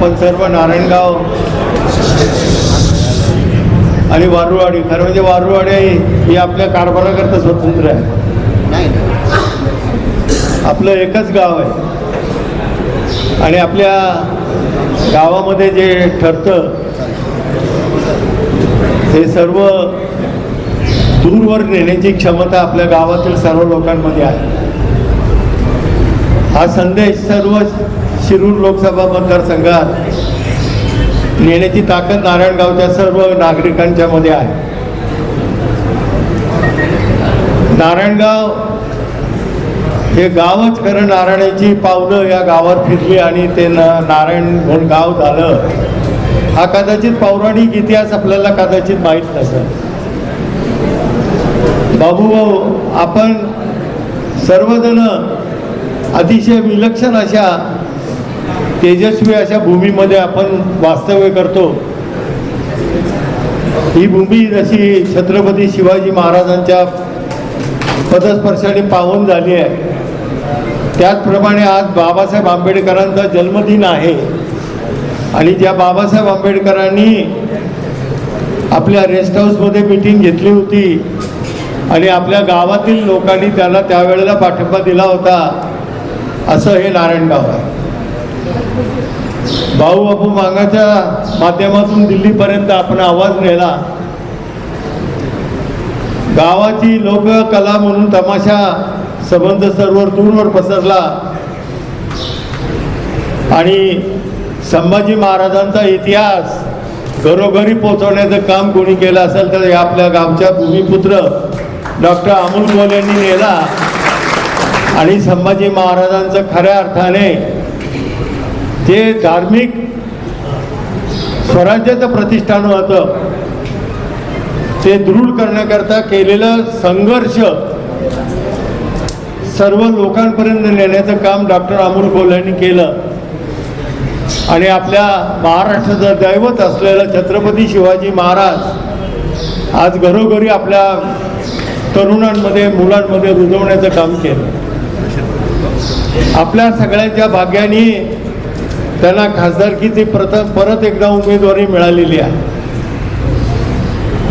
आपण सर्व नारायणगाव आणि वारुवाडी खरं म्हणजे वारुवाडी ही आपल्या कारभाराकरता स्वतंत्र आहे. आपलं एकच गाव आहे. आणि आपल्या गावामध्ये जे ठरतं ते सर्व दूरवर नेण्याची क्षमता आपल्या गावातील सर्व लोकांमध्ये आहे. हा संदेश सर्व शिरूर लोकसभा मतदारसंघात नेण्याची ताकद नारायणगावच्या सर्व नागरिकांच्या मध्ये आहे. नारायणगाव हे गावच खरं नारायणाची पावलं या गावात फिरली आणि ते न नारायण म्हणून गाव झालं. हा कदाचित पौराणिक इतिहास आपल्याला कदाचित माहीत नसेल. बाबू आपण सर्वजण अतिशय विलक्षण अशा तेजस्वी अशा भूमीमध्ये आपण वास्तव्य करतो. ही भूमी जशी छत्रपती शिवाजी महाराजांच्या पदस्पर्शाने पावन झाली आहे. त्याचप्रमाणे आज बाबासाहेब आंबेडकरांचा जन्मदिन आहे. आणि ज्या बाबासाहेब आंबेडकरांनी आपल्या रेस्ट हाऊसमध्ये मिटिंग घेतली होती आणि आपल्या गावातील लोकांनी त्याला त्यावेळेला पाठिंबा दिला होता असं हे नारायणगाव आहे. भाऊ बापू मांगाच्या माध्यमातून दिल्लीपर्यंत आपण आवाज नेला. गावाची लोककला म्हणून तमाशा संबंध सर्व दूरवर पसरला. आणि संभाजी महाराजांचा इतिहास घरोघरी पोहोचवण्याचं काम कोणी केलं असेल तर हे आपल्या गावच्या भूमिपुत्र डॉक्टर अमोल गोल यांनी नेला. आणि संभाजी महाराजांचं खऱ्या अर्थाने ते धार्मिक स्वराज्याचं प्रतिष्ठान होतं ते दृढ करण्याकरता केलेलं संघर्ष सर्व लोकांपर्यंत नेण्याचं काम डॉक्टर अमोल कोल यांनी केलं. आणि आपल्या महाराष्ट्राचं दैवत असलेलं छत्रपती शिवाजी महाराज आज घरोघरी आपल्या तरुणांमध्ये मुलांमध्ये रुजवण्याचं काम केलं. आपल्या सगळ्यांच्या भाग्याने त्यांना खासदारकीची प्रथम परत एकदा उमेदवारी मिळालेली आहे.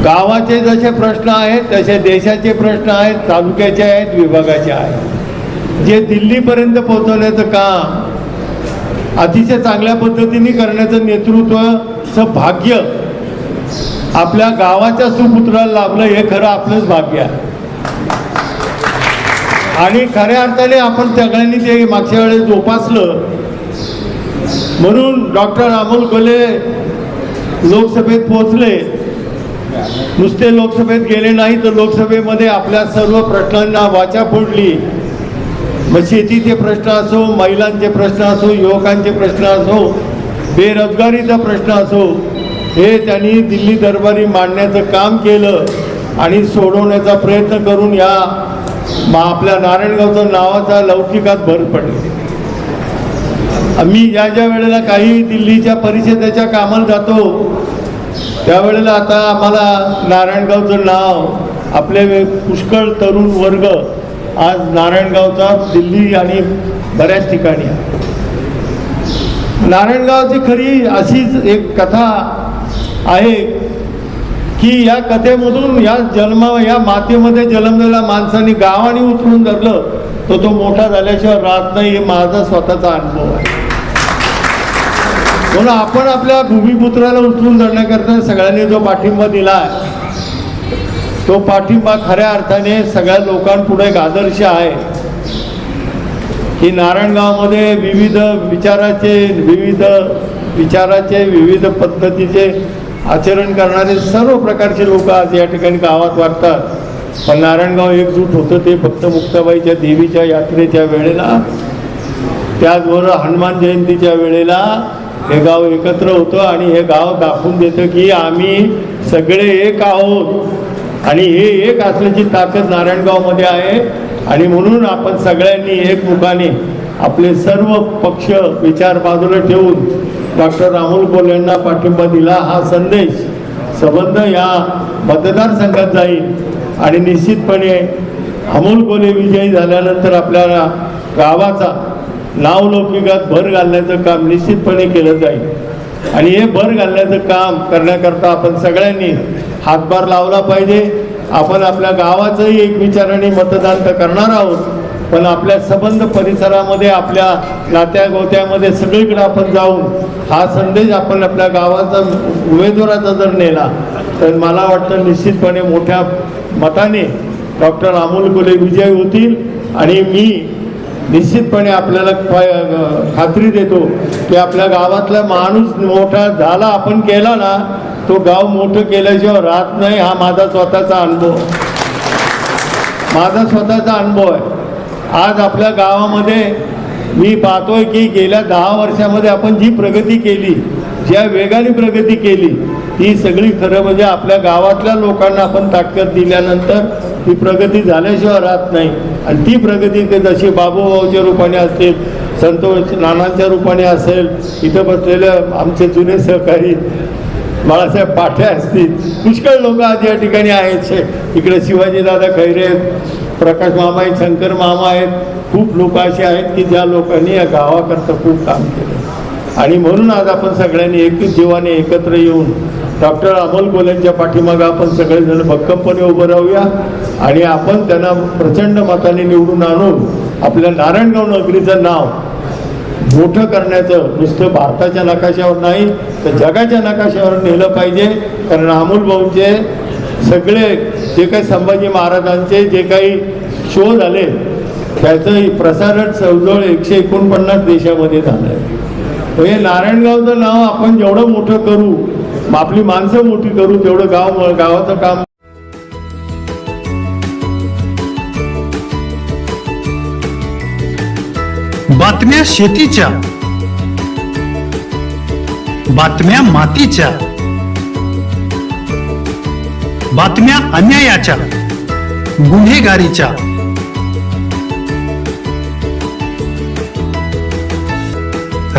गावाचे जसे प्रश्न आहेत तसे देशाचे प्रश्न आहेत तालुक्याचे आहेत विभागाचे आहेत. जे दिल्लीपर्यंत पोहोचवण्याचं काम अतिशय चांगल्या पद्धतीने करण्याचं नेतृत्वचं भाग्य आपल्या गावाच्या सुपुत्राला लाभलं हे खरं आपलंच भाग्य आहे. आणि खऱ्या अर्थाने आपण सगळ्यांनी ते मागच्या वेळेस जोपासलं म्हणून डॉक्टर अमोल कोले लोकसभेत पोहोचले. नुसते लोकसभेत गेले नाही तर लोकसभेमध्ये आपल्या सर्व प्रश्नांना वाचा फोडली. मग शेतीचे प्रश्न असो महिलांचे प्रश्न असो युवकांचे प्रश्न असो बेरोजगारीचा प्रश्न असो हे त्यांनी दिल्ली दरबारी मांडण्याचं काम केलं आणि सोडवण्याचा प्रयत्न करून या आपल्या नारायणगावचं नावाचा लौकिकात भर पडली. आम्ही ज्या ज्या वेळेला काही दिल्लीच्या परिषदेच्या कामाला जातो त्यावेळेला आता आम्हाला नारायणगावचं नाव आपले पुष्कळ तरुण वर्ग आज नारायणगावचा दिल्ली आणि बऱ्याच ठिकाणी आहे. नारायणगावची खरी अशीच एक कथा आहे की या कथेमधून या जन्म या मातेमध्ये जन्मलेल्या माणसाने गावाने उचलून धरलं तर तो मोठा झाल्याशिवाय राहत नाही हे माझा स्वतःचा अनुभव आहे. म्हणून आपण आपल्या भूमिपुत्राला उचलून धरण्याकरता सगळ्यांनी जो पाठिंबा दिला तो पाठिंबा खऱ्या अर्थाने सगळ्या लोकांपुढे एक आदर्श आहे. की नारायणगावमध्ये विविध विचाराचे विविध विचाराचे विविध पद्धतीचे आचरण करणारे सर्व प्रकारचे लोक आज या ठिकाणी गावात वाटतात पण नारायणगाव एकजूट होतं ते फक्त मुक्ताबाईच्या देवीच्या यात्रेच्या वेळेला त्याचबरोबर हनुमान जयंतीच्या वेळेला हे गाव एकत्र होतं आणि हे गाव दाखवून देतं की आम्ही सगळे एक आहोत. आणि हे एक असल्याची ताकद नारायणगावमध्ये आहे. आणि म्हणून आपण सगळ्यांनी एकमुखाने आपले सर्व पक्ष विचार बाजूला ठेवून डॉक्टर राहुल कोल्यांना पाठिंबा दिला. हा संदेश संबंध या मतदारसंघात जाईल. आणि निश्चितपणे अमोल कोले विजयी झाल्यानंतर आपल्याला गावाचा नावलौकिकात भर घालण्याचं काम निश्चितपणे केलं जाईल. आणि हे भर घालण्याचं काम करण्याकरता आपण सगळ्यांनी हातभार लावला पाहिजे. आपण आपल्या गावाचंही एक विचाराने मतदान तर करणार आहोत पण आपल्या संबंध परिसरामध्ये आपल्या नात्या गोत्यामध्ये सगळीकडे आपण जाऊन हा संदेश आपण आपल्या गावाचा उमेदवाराचा जर नेला तर मला वाटतं निश्चितपणे मोठ्या मताने डॉक्टर अमोल गुले विजय होतील. आणि मी निश्चितपणे आपल्याला खात्री देतो की आपल्या गावातला माणूस मोठा झाला आपण केला ना तो गाव मोठं केल्याशिवाय राहत नाही हा माझा स्वतःचा अनुभव. माझा स्वतःचा अनुभव आहे. आज आपल्या गावामध्ये मी पाहतोय की गेल्या दहा वर्षामध्ये आपण जी प्रगती केली ज्या वेगाने प्रगती केली ती सगळी खरं म्हणजे आपल्या गावातल्या लोकांना आपण ताकद दिल्यानंतर ती प्रगती झाल्याशिवाय राहत नाही. आणि ती प्रगती जशी बाबूभाऊच्या रूपाने असतील संतोष नानांच्या रूपाने असेल इथं बसलेले आमचे जुने सहकारी बाळासाहेब पाठे असतील. पुष्कळ लोक आज या ठिकाणी आहेत. शे- इकडे शिवाजीदादा खैरे आहेत प्रकाश मामा आहेत शंकर मामा आहेत. खूप लोक असे आहेत की ज्या लोकांनी या गावाकरता खूप काम केलं. आणि म्हणून आज आपण सगळ्यांनी एक जीवाने एकत्र येऊन डॉक्टर अमोल कोलेंच्या पाठीमागं आपण सगळेजण भक्कमपणे उभं राहूया. आणि आपण त्यांना प्रचंड मताने निवडून आणून आपल्या नारायणगाव नगरीचं नाव मोठं करण्याचं नुसतं भारताच्या नकाशावर नाही तर जगाच्या नकाशावर नेलं पाहिजे. कारण अमोल भाऊंचे सगळे जे काही संभाजी महाराजांचे जे काही शो झाले त्याचं प्रसारण जवळजवळ एकशे एकोणपन्नास देशामध्ये झालं आहे हे नारायणगावचं नाव आपण जेवढं मोठं करू आपली माणसं मोठी करू तेवढं गाव गावाचं काम बातम्या शेतीच्या बातम्या मातीच्या बातम्या अन्यायाच्या गुन्हेगारीच्या.